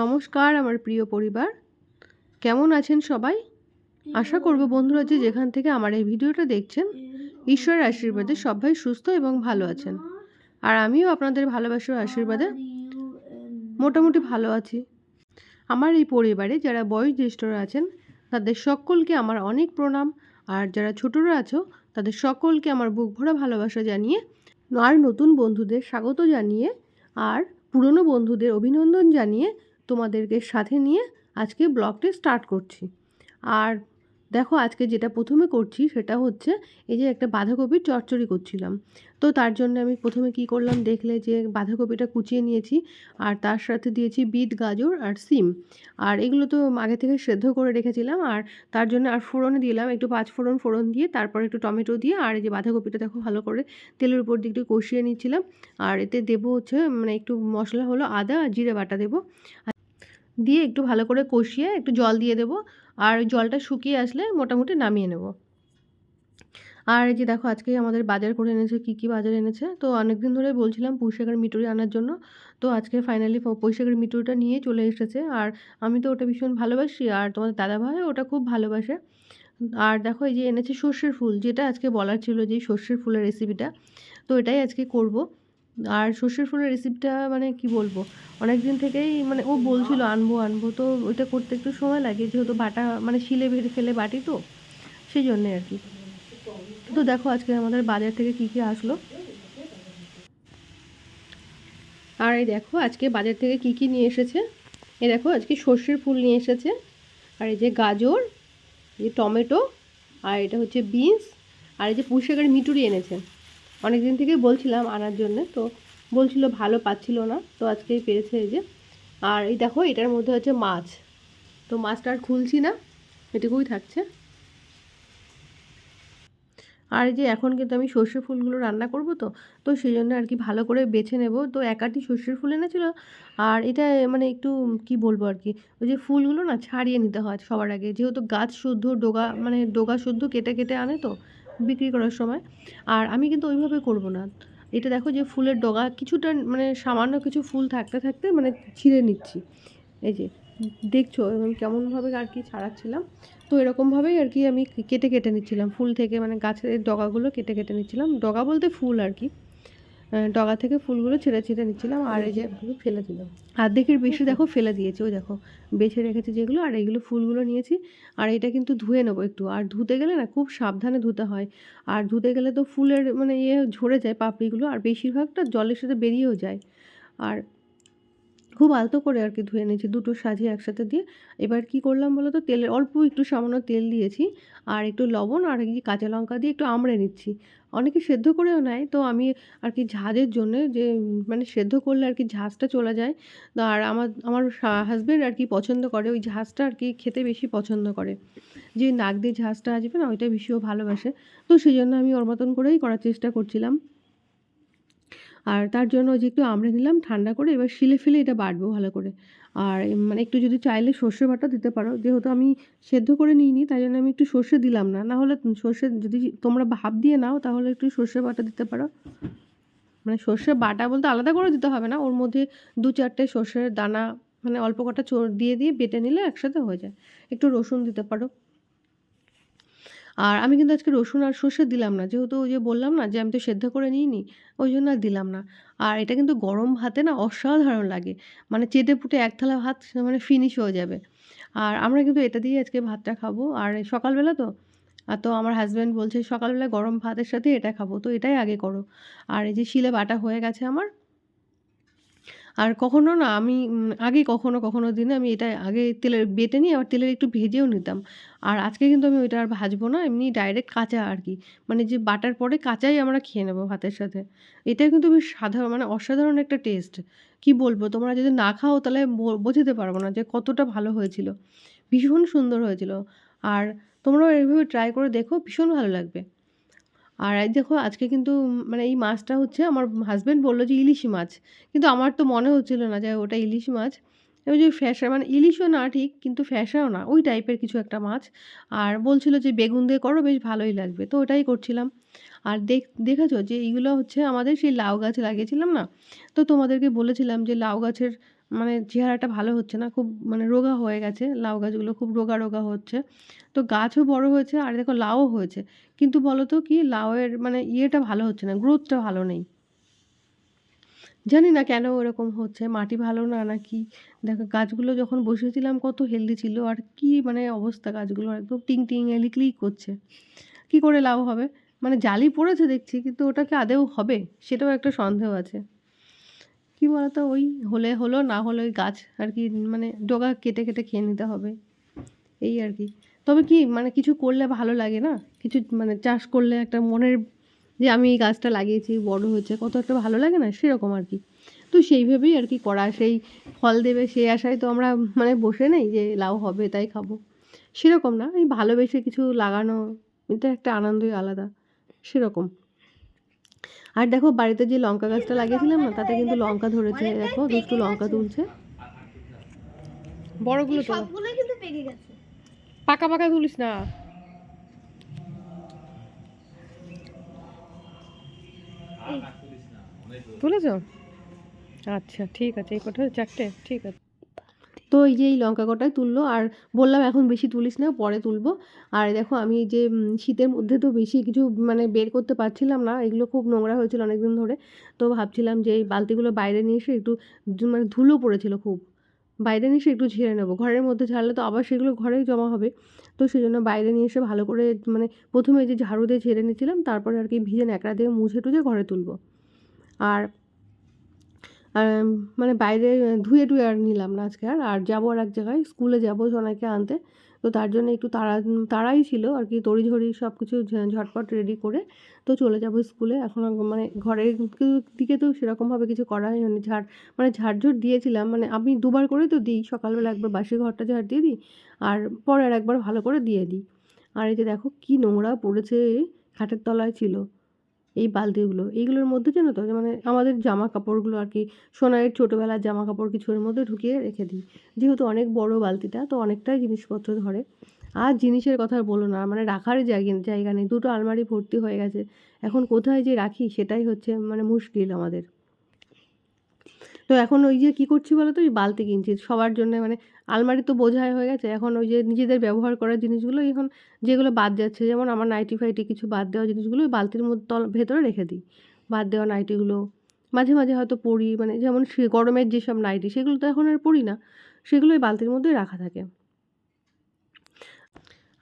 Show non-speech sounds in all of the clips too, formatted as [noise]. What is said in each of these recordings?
নমস্কার, আমার প্রিয় পরিবার। কেমন আছেন সবাই? আশা করব বন্ধুরা যে যেখান থেকে আমার এই ভিডিওটা দেখছেন, ঈশ্বরের আশীর্বাদে সবাই সুস্থ এবং ভালো আছেন। আর আমিও আপনাদের ভালোবাসার আশীর্বাদে মোটামুটি ভালো আছি। আমার এই পরিবারে যারা বয়োজ্যেষ্ঠরা আছেন, তাদের সকলকে আমার অনেক প্রণাম। আর যারা ছোটরা আছো, তাদের সকলকে আমার বুক ভরা ভালোবাসা জানিয়ে, আর নতুন বন্ধুদের স্বাগত জানিয়ে, আর পুরনো বন্ধুদের অভিনন্দন জানিয়ে তোমাদেরকে সাথে নিয়ে আজকে ব্লগটি স্টার্ট করছি। আর দেখো, আজকে যেটা প্রথমে করছি সেটা হচ্ছে এই যে একটা বাঁধাকপির চচ্চড়ি করছিলাম। তো তার জন্য আমি প্রথমে কি করলাম, দেখলে যে বাঁধাকপিটা কুচিয়ে নিয়েছি আর তার সাথে দিয়েছি বিট, গাজর আর সিম। আর এগুলো তো আগে থেকে সেদ্ধ করে রেখেছিলাম আর তার জন্য আর ফোড়নে দিলাম, একটু পাঁচ ফোড়ন ফোড়ন দিয়ে তারপর একটু টমেটো দিয়ে আর এই যে বাঁধাকপিটা দেখো ভালো করে তেলের উপর দিয়ে একটু কষিয়ে নিচ্ছিলাম। আর এতে দেবো হচ্ছে মানে একটু মশলা হলো আদা আর জিরে বাটা দেবো। দিয়ে একটু ভালো করে কষিয়ে একটু জল দিয়ে দেবো। আর জলটা শুকিয়ে আসলে মোটামুটি নামিয়ে নেব। আর এই যে দেখো, আজকে আমাদের বাজার করে এনেছে, কী কী বাজার এনেছে? তো অনেক দিন ধরে বলছিলাম পুঁইশাকের মিটুরি আনার জন্য। তো আজকে ফাইনালি পুঁইশাকের মিটুরিটা নিয়ে চলে এসেছে। আর আমি তো ওটা ভীষণ ভালোবাসি, আর তোমাদের দাদাভাই ওটা খুব ভালোবাসে। আর দেখো, এই যে এনেছে সর্ষের ফুল, যেটা আজকে বলার ছিল যে সর্ষের ফুলের রেসিপিটা তো এটাই আজকে করব। আর সর্ষের ফুলের রেসিপিটা মানে কি বলব? অনেক দিন থেকেই মানে ও বলছিল, আনব আনব। তো ওইটা করতে একটু সময় লাগে, যেহেতু বাটা মানে শিলে বেড়ে ফেলে বাটি তো সেই জন্যে আর কি। তো দেখো আজকে আমাদের বাজার থেকে কি কি আসলো। আর এই দেখো আজকে বাজার থেকে কি কি নিয়ে এসেছে। এই দেখো আজকে সর্ষের ফুল নিয়ে এসেছে। আর এই যে গাজর, এই টমেটো, আর এটা হচ্ছে বিনস, আর এই যে পুঁইশাকের মিটুরি এনেছে। অনেক দিন থেকে বলছিলাম আনার জন্য, তো বলছিল ভালো পাচ্ছিল না, তো আজকেই পেয়েছে এই যে। আর এই দেখো, এটার মধ্যে হচ্ছে মাছ। তো মাছটা আর খুলছি না, এটুকুই থাকছে। আর যে এখন কিন্তু আমি সর্ষে ফুলগুলো রান্না করব তো তো সেই জন্য আর কি ভালো করে বেছে নেব। তো একাটি সর্ষের ফুল এনেছিল, আর এটা মানে একটু কি বলব আর কি, ওই যে ফুলগুলো না ছাড়িয়ে নিতে হয় সবার আগে। যেহেতু গাছ শুদ্ধ, ডোগা মানে ডোগা শুদ্ধ কেটে কেটে আনে তো বিক্রি করার সময়। আর আমি কিন্তু ওইভাবে করব না। এটা দেখো যে ফুলের ডগা, কিছুটা মানে সামান্য কিছু ফুল থাকতে থাকতে মানে ছিঁড়ে নিচ্ছি। এই যে, দেখছ কেমনভাবে আর কি ছাড়াচ্ছিলাম? তো এরকমভাবেই আর কি আমি কেটে কেটে নিচ্ছিলাম। ফুল থেকে মানে গাছের ডগাগুলো কেটে কেটে নিচ্ছিলাম। ডগা বলতে ফুল আর কি। ডগা থেকে ফুলগুলো ছেড়ে ছেড়ে নিচ্ছিলাম আর এই যে ফেলে দিলাম। অর্ধেকের বেশি দেখো ফেলে দিয়েছে ও দেখো বেছে রেখেছে যেগুলো আর এইগুলো ফুলগুলো নিয়েছি আর এটা কিন্তু ধুয়ে নেব একটু। আর ধুতে গেলে না খুব সাবধানে ধুতে হয় আর ধুতে গেলে তো ফুলের মানে ইয়ে ঝরে যায় পাপড়িগুলো আর বেশিরভাগটা জলের সাথে বেরিয়েও যায়। আর খুব আলতো করে আর কি ধুয়ে নিয়েছি, দুটো সাজিয়ে একসাথে দিয়ে। এবার কি করলাম বলো তো তেলের অল্প একটু সামান্য তেল দিয়েছি, আর একটু লবণ আর কি কাঁচা লঙ্কা দিয়ে একটু আমড়ে নিচ্ছি। অনেকে সেদ্ধ করেও নেয়, তো আমি আর কি ঝাঁজের জন্য যে মানে সেদ্ধ করলে আর কি ঝাঁজটা চলে যায়। আর আমার আমার হাজব্যান্ড আর কি পছন্দ করে, ওই ঝাঁজটা আর কি খেতে বেশি পছন্দ করে। যে নাক দিয়ে ঝাঁজটা আসবে না, ওইটা বেশিও ভালোবাসে। তো সেই জন্য আমি ওর মতন করেই করার চেষ্টা করছিলাম। আর তার জন্য যে একটু আমড়ে নিলাম, ঠান্ডা করে এবার শিলে ফেলে এটা বাটবো ভালো করে। আর মানে একটু যদি চাইলে সর্ষে বাটা দিতে পারো। যেহেতু আমি সেদ্ধ করে নিইনি, তাই জন্য আমি একটু সর্ষে দিলাম না। না হলে সর্ষে যদি তোমরা ভাব দিয়ে নাও, তাহলে একটু সর্ষে বাটা দিতে পারো। মানে সর্ষে বাটা বলতে আলাদা করে দিতে হবে না, ওর মধ্যে দু চারটে সর্ষের দানা মানে অল্প কটা চোর দিয়ে দিয়ে বেটে নিলে একসাথে হয়ে যায়। একটু রসুন দিতে পারো। আর আমি কিন্তু আজকে রসুন আর সর্ষে দিলাম না। যেহেতু ওই যে বললাম না যে আমি তো সেদ্ধ করে নিইনি, ওই জন্য আর দিলাম না। আর এটা কিন্তু গরম ভাতে না অসাধারণ লাগে। মানে চেটে পুটে এক থালা ভাত মানে ফিনিশ হয়ে যাবে। আর আমরা কিন্তু এটা দিয়ে আজকে ভাতটা খাব। আর সকালবেলা তো, আর তো আমার হাজব্যান্ড বলছে সকালবেলা গরম ভাতের সাথে এটা খাব। তো এটাই আগে করো। আর এই যে শিলে বাটা হয়ে গেছে আমার আর কখনো না আমি আগে কখনো কখনো দিনে আমি এটা আগে তেলের বেটে নিয়ে আবার তেলের একটু ভেজেও নিতাম। আর আজকে কিন্তু আমি ওইটা আর ভাজবো না, এমনি ডাইরেক্ট কাঁচা আর কি। মানে যে বাটার পরে কাঁচাই আমরা খেয়ে নেব ভাতের সাথে। এটা কিন্তু বেশ সাধারণ মানে অসাধারণ একটা টেস্ট কি বলব, তোমরা যদি না খাও তাহলে বোঝাতে পারব না যে কতটা ভালো হয়েছিল। ভীষণ সুন্দর হয়েছিল। আর তোমরাও এইভাবে ট্রাই করে দেখো, ভীষণ ভালো লাগবে। আর এই দেখো আজকে কিন্তু মানে এই মাছটা হচ্ছে আমার হাজব্যান্ড বলল যে ইলিশি মাছ। কিন্তু আমার তো মনে হচ্ছিল না যে ওটা ইলিশ মাছ। ওই যে ফ্যাসা মানে ইলিশও না ঠিক, কিন্তু ফ্যাসাও না, ওই টাইপের কিছু একটা মাছ। আর বলছিল যে বেগুন দিয়ে করো, বেশ ভালোই লাগবে। তো ওটাই করছিলাম। আর দেখ, দেখেছ যে এইগুলো হচ্ছে আমাদের সেই লাউ গাছ লাগিয়েছিলাম না? তো তোমাদেরকে বলেছিলাম যে লাউ গাছের মানে চেহারাটা ভালো হচ্ছে না, খুব মানে রোগা হয়ে গেছে, লাউ গাছগুলো খুব রোগা রোগা হচ্ছে। তো গাছও বড় হয়েছে আর দেখো লাউও হয়েছে। কিন্তু বলো তো কি লাউয়ের মানে ইয়েটা ভালো হচ্ছে না গ্রোথটা ভালো নেই। জানি না কেন ওরকম হচ্ছে, মাটি ভালো না না কি দেখো গাছগুলো যখন বসেছিলাম কত হেলদি ছিল আর কি মানে অবস্থা গাছগুলো একদম টিং টিং এলিক্লিক করছে। কি করে লাভ হবে? মানে জালি পড়েছে দেখছি, কিন্তু ওটা কি আদেও হবে? সেটাও একটা সন্দেহ আছে। কি বলতো, ওই হলে হলো, না হলে ওই গাছ আর কি মানে ডগা কেটে কেটে খেয়ে নিতে হবে। এই আর কি। তবে কি মানে কিছু করলে ভালো লাগে না? কিছু মানে চাষ করলে একটা মনের যে আমি এই গাছটা লাগিয়েছি, বড় হয়েছে, কত একটা ভালো লাগে না? সেরকম আর কি। তো সেইভাবেই আর কি করা, সেই ফল দেবে, সেই আশায় তো আমরা মানে বসে নেই যে লাউ হবে, তাই খাব। সেরকম না, এই ভালোবেসে কিছু লাগানো, এটা একটা আনন্দই আলাদা। সেরকম। আর দেখো বাড়িতে যে লঙ্কা গাছটা লাগিয়েছিলাম না তাতে কিন্তু লঙ্কা ধরেছে। দেখো দুষ্টু লঙ্কা তুলছে। বড়গুলো তো। কিন্তু পেকে গেছে। পাকা পাকা তুলিস না। তুলেছ? আচ্ছা ঠিক আছে এই কটা চারটে ঠিক আছে। তো এই যে এই লঙ্কা কটাই তুললো, আর বললাম এখন বেশি তুলিস না, পরে তুলবো। আর দেখো আমি যে শীতের মধ্যে তো বেশি কিছু মানে বের করতে পারছিলাম না, এগুলো খুব নোংরা হয়েছিল অনেকদিন ধরে। তো ভাবছিলাম যে এই বালতিগুলো বাইরে নিয়ে এসে একটু মানে ধুলো পড়েছিল খুব। বাইরে নিয়ে এসে একটু ঝেড়ে নেব। ঘরের মধ্যে ঝাড়লে তো আবার সেগুলো ঘরেই জমা হবে। তো সেই জন্য বাইরে নিয়ে এসে ভালো করে মানে প্রথমে যে ঝাড়ু দিয়ে ঝেড়ে নিয়েছিলাম, তারপরে আর কি ভিজে ন্যাকড়া দিয়ে মুছে টুছে ঘরে তুলবো। আর মানে বাইরে ধুয়ে টুয়ে আর নিলাম না আজকে আর আর যাব আর এক জায়গায়, স্কুলে যাব সোনাকে আনতে। তো তার জন্য একটু তাড়া তাড়াই ছিল আর কি, তড়িঝড়ি সব কিছু ঝটপট রেডি করে। তো চলে যাব স্কুলে, এখন আর মানে ঘরের দিকে তো সেরকমভাবে কিছু করা হয়নি। ঝাড় মানে ঝাড়ঝুট দিয়েছিলাম মানে আমি দুবার করে তো দিই, সকালবেলা একবার বাসি ঘরটা ঝাড় দিয়ে দিই, আর পরে আর একবার ভালো করে দিয়ে দিই। আর এই যে দেখো কি নোংরা পড়েছে, খাটের তলায় ছিল। এই বালতিগুলো, এইগুলোর মধ্যে জানো তো মানে আমাদের জামা কাপড়গুলো আর কি সোনাইয়ের ছোটোবেলার জামা কাপড় কিছু এর মধ্যে ঢুকিয়ে রেখে দিই। যেহেতু অনেক বড় বালতিটা, তো অনেকটাই জিনিসপত্র ধরে। আর জিনিসের কথা বলো না মানে রাখার জায়গা জায়গা নেই, দুটো আলমারি ভর্তি হয়ে গেছে। এখন কোথায় যে রাখি, সেটাই হচ্ছে মানে মুশকিল আমাদের। তো এখন ওই যে কী করছি বলো তো ওই বালতি কিনছি। সবার জন্য মানে আলমারি তো বোঝাই হয়ে গেছে। এখন ওই যে নিজেদের ব্যবহার করার জিনিসগুলো এখন যেগুলো বাদ যাচ্ছে, যেমন আমার নাইটি ফাইটি কিছু বাদ দেওয়া জিনিসগুলো ওই বালতির মধ্যে তল ভেতরে রেখে দিই। বাদ দেওয়া নাইটিগুলো। মাঝে মাঝে হয়তো পরি মানে যেমন গরমের যেসব নাইটি, সেগুলো তো এখন আর পড়ি না। সেগুলো ওই বালতির মধ্যেই রাখা থাকে।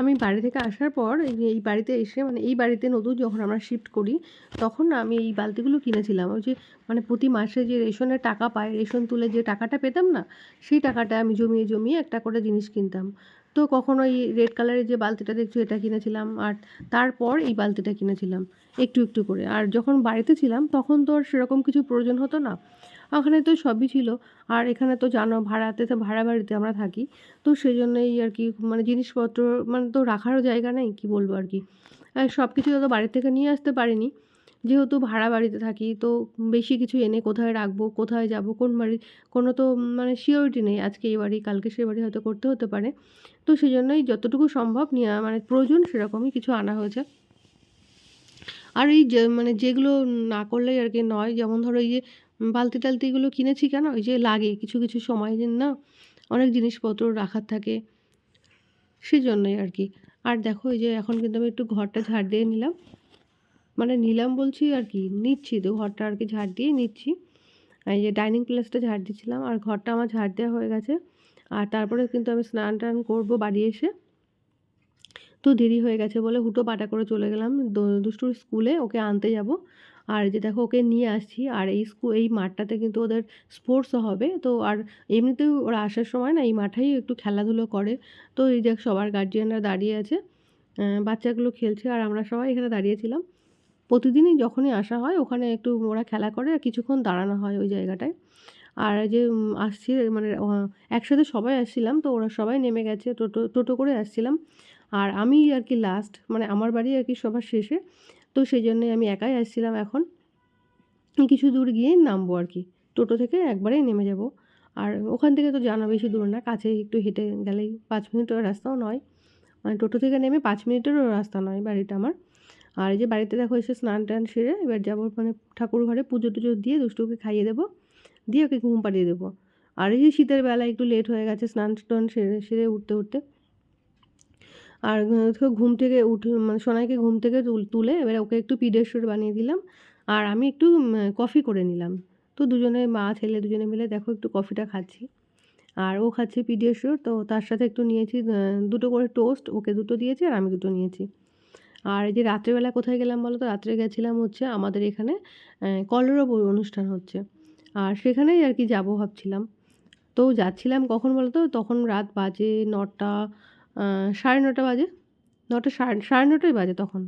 আমি বাড়ি থেকে আসার পর এই বাড়িতে এসে মানে এই বাড়িতে নতুন যখন আমরা শিফট করি, তখন আমি এই বালতিগুলো কিনেছিলাম। ওই যে মানে প্রতি মাসে যে রেশনের টাকা পাই, রেশন তুলে যে টাকাটা পেতাম না, সেই টাকাটা আমি জমিয়ে জমিয়ে একটা করে জিনিস কিনতাম। তো কখনো এই রেড কালারের যে বালতিটা দেখছ, এটা কিনেছিলাম। আর তারপর এই বালতিটা কিনেছিলাম, একটু একটু করে। আর যখন বাড়িতে ছিলাম, তখন তো আর সেরকম কিছু প্রয়োজন হতো না। ওখানে তো সবই ছিল। আর এখানে তো জানো, ভাড়াতে তো ভাড়া বাড়িতে আমরা থাকি। তো সেই জন্যই আর কি মানে জিনিসপত্র মানে তো রাখারও জায়গা নেই, কি বলব আর কি। সব কিছু তো বাড়ি থেকে নিয়ে আসতে পারিনি। যেহেতু ভাড়া বাড়িতে থাকি, তো বেশি কিছু এনে কোথায় রাখব, কোথায় যাব, কোন বাড়ি, কোনো তো মানে সিওরিটি নেই। আজকে এই বাড়ি, কালকে সে বাড়ি হয়তো করতে হতে পারে। তো সেই জন্যই যতটুকু সম্ভব নিয়ে মানে প্রয়োজন সেরকমই কিছু আনা হয়েছে। আর এই যে মানে যেগুলো না করলেই আর কি নয়, যেমন ধরো এই যে বালতি টালতিগুলো কিনেছি কেন? ওই যে লাগে কিছু কিছু সময় না, অনেক জিনিসপত্র রাখার থাকে। সেই জন্যই আর কি। আর দেখো এই যে এখন কিন্তু আমি একটু ঘরটা ঝাড় দিয়ে নিলাম। মানে নিলাম বলছি আর কি, নিচ্ছি তো ঘরটা আর কি ঝাড় দিয়ে নিচ্ছি। এই যে ডাইনিং প্লেসটা ঝাড় দিচ্ছিলাম আর ঘরটা আমার ঝাড় দেওয়া হয়ে গেছে। আর তারপরে কিন্তু আমি স্নান টান করব বাড়ি এসে। তো দেরি হয়ে গেছে বলে হুটো পাটা করে চলে গেলাম। দুষ্টুর স্কুলে ওকে আনতে যাব। আর যে দেখো ওকে নিয়ে আসছি, আর এই স্কুল এই মাঠটাতে কিন্তু ওদের স্পোর্টসও হবে। তো আর এমনিতেও ওরা আসার সময় না এই মাঠেই একটু খেলাধুলো করে। তো এই দেখ সবার গার্জিয়ানরা দাঁড়িয়ে আছে বাচ্চাগুলো খেলছে আর আমরা সবাই এখানে দাঁড়িয়েছিলাম প্রতিদিনই যখনই আসা হয় ওখানে একটু ওরা খেলা করে আর কিছুক্ষণ দাঁড়ানো হয় ওই জায়গাটায়। আর যে আসছি মানে একসাথে সবাই আসছিলাম, তো ওরা সবাই নেমে গেছে, টোটো টোটো করে আসছিলাম। আর আমি আর কি লাস্ট মানে আমার বাড়ি আর কি সবার শেষে। তো সেই জন্যে আমি একাই আসছিলাম এখন। কিছু দূর গিয়ে নামবো আর কি। টোটো থেকে একবারেই নেমে যাব। আর ওখান থেকে তো জানা বেশি দূর না কাছে একটু হেঁটে গেলেই পাঁচ মিনিটের রাস্তাও নয়। মানে টোটো থেকে নেমে পাঁচ মিনিটেরও রাস্তা নয় বাড়িটা আমার। আর এই যে বাড়িতে দেখো এসে স্নান টান সেরে এবার যাব মানে ঠাকুর ঘরে পুজো টুজো দিয়ে দুষ্টুকে খাইয়ে দেবো, দিয়ে ওকে ঘুম পাড়িয়ে দেবো। আর এই যে শীতের বেলা একটু লেট হয়ে গেছে, স্নান টান সেরে সেরে উঠতে উঠতে আর ঘুম থেকে উঠল মানে সোনাইকে ঘুম থেকে তুলে এবারে ওকে একটু পিডিয়াশিওর বানিয়ে দিলাম। আর আমি একটু কফি করে নিলাম। তো দুজনে মা, ছেলে দুজনে মিলে দেখো একটু কফিটা খাচ্ছি। আর ও খাচ্ছে পিডিয়াশিওর তো তার সাথে একটু নিয়েছি দুটো করে টোস্ট, ওকে দুটো দিয়েছি আর আমি দুটো নিয়েছি। আর এই যে রাত্রেবেলা কোথায় গেলাম বলো তো? রাত্রে গেছিলাম হচ্ছে আমাদের এখানে কলরব অনুষ্ঠান হচ্ছে। আর সেখানেই আর কি যাব ভাবছিলাম। তো যাচ্ছিলাম কখন বলো তো? তখন রাত বাজে নটা সাড়ে নটা বাজে। নটা সাড়ে সাড়ে নটাই বাজে তখন।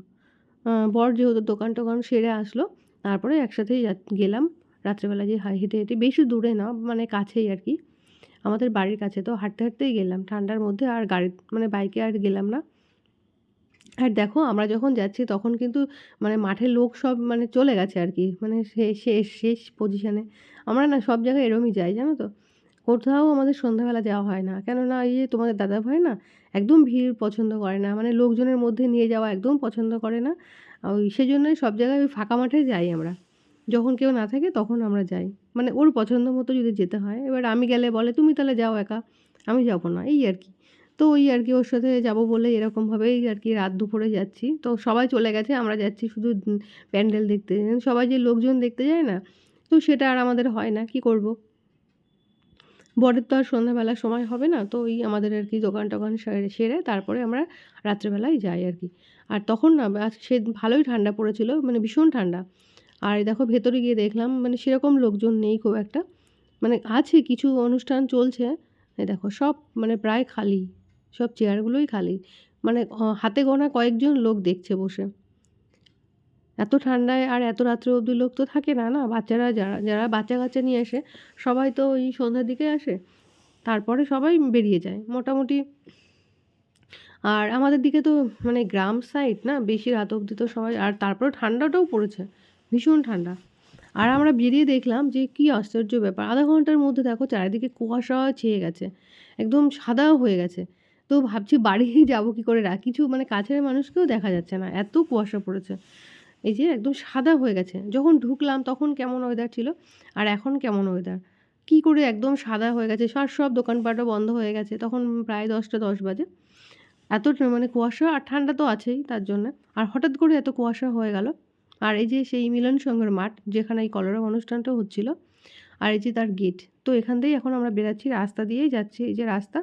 বর যেহেতু দোকান টোকান সেরে আসলো, তারপরে একসাথেই গেলাম। রাত্রেবেলা যে হেঁটে হেঁটে, বেশি দূরে না মানে কাছেই আর কি। আমাদের বাড়ির কাছে তো হাঁটতে হাঁটতেই গেলাম। ঠান্ডার মধ্যে আর গাড়ি মানে বাইকে আর গেলাম না। আর দেখো, আমরা যখন যাচ্ছি তখন কিন্তু মানে মাঠের লোক সব মানে চলে গেছে আর কি। মানে শেষ শেষ পজিশানে আমরা না সব জায়গায় এরমই যাই, জানো তো? কোথাও আমাদের সন্ধ্যাবেলা যাওয়া হয় না। কেননা এই যে তোমাদের দাদা ভাই না একদম ভিড় পছন্দ করে না। মানে লোকজনের মধ্যে নিয়ে যাওয়া একদম পছন্দ করে না। ওই সেজন্যই সব জায়গায় ওই ফাঁকা মাঠে যাই আমরা। যখন কেউ না থাকে তখন আমরা যাই। মানে ওর পছন্দ মতো যদি যেতে হয়। এবার আমি গেলে বলে, তুমি তাহলে যাও একা। আমি যাব না। এই আর কি। তো ওই আর কি ওর সাথে যাব বলে এরকমভাবেই আর কি রাত দুপুরে যাচ্ছি। তো সবাই চলে গেছে, আমরা যাচ্ছি শুধু প্যান্ডেল দেখতে। সবাই যে লোকজন দেখতে যায় না, তো সেটা আর আমাদের হয় না। কি করব? বরের তো আর সন্ধ্যাবেলার সময় হবে না, তো ওই আমাদের আর কি দোকান টোকান সেরে তারপরে আমরা রাত্রেবেলায় যাই আর কি। আর তখন না সে ভালোই ঠান্ডা পড়েছিল মানে ভীষণ ঠান্ডা। আর দেখো ভেতরে গিয়ে দেখলাম মানে সেরকম লোকজন নেই খুব একটা। মানে আছে কিছু অনুষ্ঠান চলছে দেখো সব মানে প্রায় খালি, সব চেয়ারগুলোই খালি। মানে হাতে গোনা কয়েকজন লোক দেখছে বসে। এত ঠান্ডায় আর এত রাত্রে অবধি লোক তো থাকে না না? বাচ্চারা যারা যারা বাচ্চা কাচ্চা নিয়ে আসে, সবাই তো ওই সন্ধ্যার দিকে আসে, তারপরে সবাই বেরিয়ে যায় মোটামুটি। আর আমাদের দিকে তো মানে গ্রাম সাইড না, বেশি রাত অবধি তো সবাই, আর তারপরে ঠান্ডাটাও পড়েছে, ভীষণ ঠান্ডা। আর আমরা বেরিয়ে দেখলাম যে কী আশ্চর্য ব্যাপার, আধা ঘণ্টার মধ্যে দেখো চারিদিকে কুয়াশা ছেয়ে গেছে, একদম সাদাও হয়ে গেছে। তো ভাবছি বাড়ি [laughs] যাব কী করে রা কিছু মানে কাছের মানুষকেও দেখা যাচ্ছে না, এত কুয়াশা পড়েছে। এই যে একদম সাদা হয়ে গেছে। যখন ঢুকলাম তখন কেমন ওয়েদার ছিল? আর এখন কেমন ওয়েদার কি করে একদম সাদা হয়ে গেছে? সব সব দোকানপাটও বন্ধ হয়ে গেছে। তখন প্রায় দশটা, দশ বাজে। এত মানে কুয়াশা আর ঠান্ডা তো আছেই তার জন্য। আর হঠাৎ করে এত কুয়াশা হয়ে গেল। আর এই যে সেই মিলন সংঘের মাঠ, যেখানে এই কলরব অনুষ্ঠানটা হচ্ছিল, আর এই যে তার গেট তো এখান থেকেই এখন আমরা বেরাচ্ছি রাস্তা দিয়েই যাচ্ছি এই যে রাস্তা।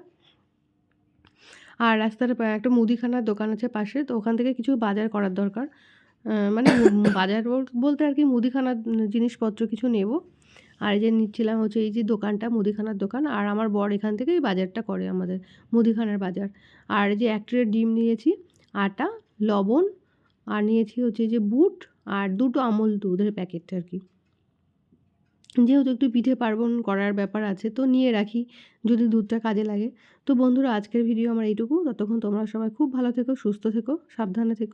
আর রাস্তার একটা মুদিখানার দোকান আছে পাশে, তো ওখান থেকে কিছু বাজার করার দরকার। মানে বাজার বলতে আর কি মুদিখানার জিনিসপত্র কিছু নেব। আর এই যে নিচ্ছিলাম হচ্ছে এই যে দোকানটা, মুদিখানার দোকান, আর আমার বর এখান থেকেই বাজারটা করে আমাদের মুদিখানার বাজার। আর যে এক ট্রে ডিম নিয়েছি, আটা, লবণ, আর নিয়েছি হচ্ছে যে বুট, আর দুটো আমল দুধের প্যাকেট আর কি। যেহেতু একটু পিঠে পার্বণ করার ব্যাপার আছে, তো নিয়ে রাখি যদি দুধটা কাজে লাগে। তো বন্ধুরা, আজকের ভিডিও আমার এইটুকু। ততক্ষণ তোমরা সবাই খুব ভালো থেকো, সুস্থ থেকো, সাবধানে থেকো।